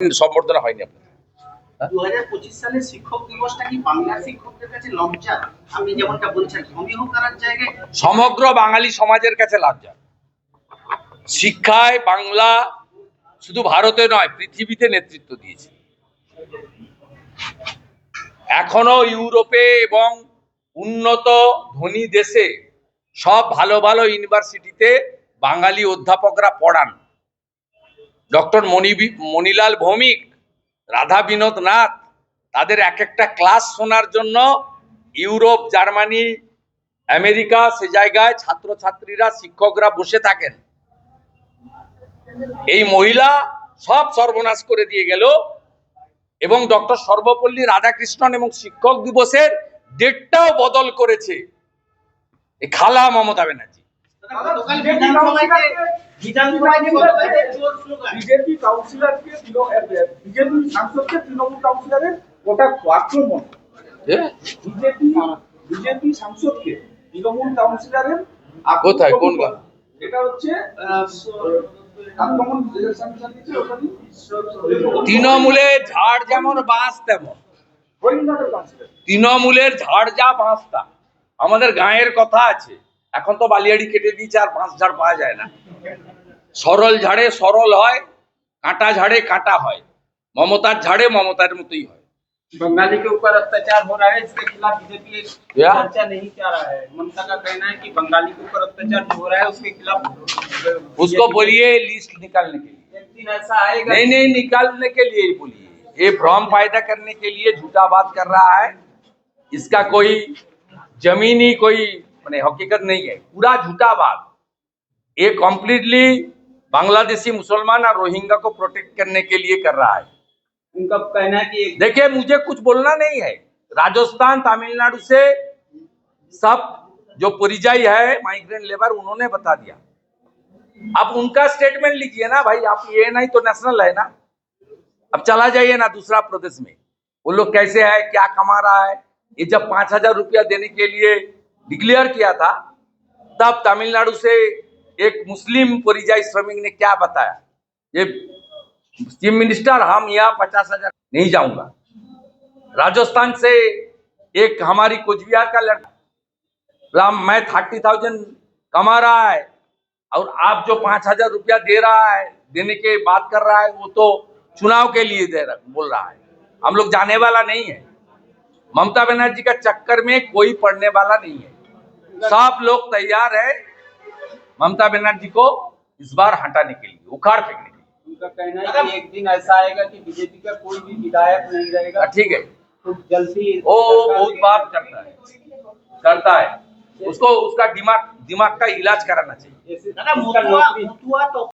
সম্বর্ধনা হয়নি আপনার দু হাজার পঁচিশ সালের শিক্ষক দিবসটা কি শিক্ষকদের কাছে লজ্জা আপনি যেমনটা বলছেন জায়গায় সমগ্র বাঙালি সমাজের কাছে লজ্জা শিক্ষায় বাংলা শুধু ভারতে নয় পৃথিবীতে নেতৃত্ব দিয়েছে। এখনও ইউরোপে এবং উন্নত ধনী দেশে সব ভালো ভালো ইউনিভার্সিটিতে বাঙালি অধ্যাপকরা পড়ান। ডক্টর মণি মণিলাল ভৌমিক, রাধা বিনোদ নাথ, তাদের এক একটা ক্লাস শোনার জন্য ইউরোপ, জার্মানি, আমেরিকা সে জায়গায় ছাত্রছাত্রীরা, শিক্ষকরা বসে থাকেন। এই মহিলা সব সর্বনাশ করে দিয়ে গেল এবং ডক্টর সর্বপল্লী রাধাকৃষ্ণন এবং শিক্ষক দিবসের ডেটটাও বদল করেছে। খালা মমতা ব্যানার্জি। বিজেপি কাউন্সিলরকে বিজেপি সাংসদকে তৃণমূল কাউন্সিলরের ওটা আক্রমণ। বিজেপি বিজেপি সাংসদকে তৃণমূল কাউন্সিলরের আক্রমণ। কোথায়? কোন? এটা হচ্ছে তৃণমূলে ঝাড় যেমন বাঁশ তেমন। তৃণমূলের ঝাড় যা বাঁশটা আমাদের গাঁয়ের কথা আছে। এখন তো বালিয়াড়ি কেটে দিয়েছে আর বাঁশ ঝাড় পাওয়া যায় না সরল ঝাড়ে সরল হয় কাঁটা ঝাড়ে কাঁটা হয় মমতার ঝাড়ে মমতার মতোই হয় बंगाली के ऊपर अत्याचार हो रहा है इसके खिलाफ बीजेपी क्या? चर्चा नहीं कर रहा है ममता का कहना है कि बंगाली के ऊपर अत्याचार जो हो रहा है उसके खिलाफ उसको बोलिए लिस्ट निकालने के लिए एक दिन ऐसा आएगा नहीं नहीं निकालने के लिए ही बोलिए ये भ्रम पैदा करने के लिए झूठा बात कर रहा है इसका कोई जमीनी कोई मैंने हकीकत नहीं है पूरा झूठा बात ये कॉम्प्लीटली बांग्लादेशी मुसलमान और रोहिंगा को प्रोटेक्ट करने के लिए कर रहा है। उनका कहना है कि देखिए मुझे कुछ बोलना नहीं है। राजस्थान तमिलनाडु से सब जो परिजाई है माइग्रेंट लेबर उन्होंने बता दिया। अब उनका स्टेटमेंट लीजिए ना भाई आप ये नहीं तो नेशनल है ना। अब चला जाइए ना दूसरा प्रदेश में। वो लोग कैसे है क्या कमा रहा है? ये जब पाँच हज़ार रुपया देने के लिए डिक्लेयर किया था। तब तमिलनाडु से एक मुस्लिम परिजाई श्रमिक ने क्या बताया? ये चीफ मिनिस्टर, हम यहाँ पचास हज़ार नहीं जाऊँगा। राजस्थान से एक हमारी कोचबिहार का लड़का राम, मैं थर्टी थाउज़ेंड कमा रहा है और आप जो पाँच हज़ार रुपया दे रहा है, देने के बात कर रहा है, वो तो चुनाव के लिए दे रहा बोल रहा है। हम लोग जाने वाला नहीं है। ममता बनर्जी का चक्कर में कोई पड़ने वाला नहीं है। सब लोग तैयार है। ममता बनर्जी को इस बार हटाने के लिए उखाड़ फेंकने के लिए। उनका कहना है कि एक दिन ऐसा आएगा कि बीजेपी का कोई भी विधायक नहीं रहेगा। हाँ, ठीक है। तो जल्दी वो बहुत बात करता है। करता है। उसको उसका दिमाग दिमाग का इलाज कराना चाहिए।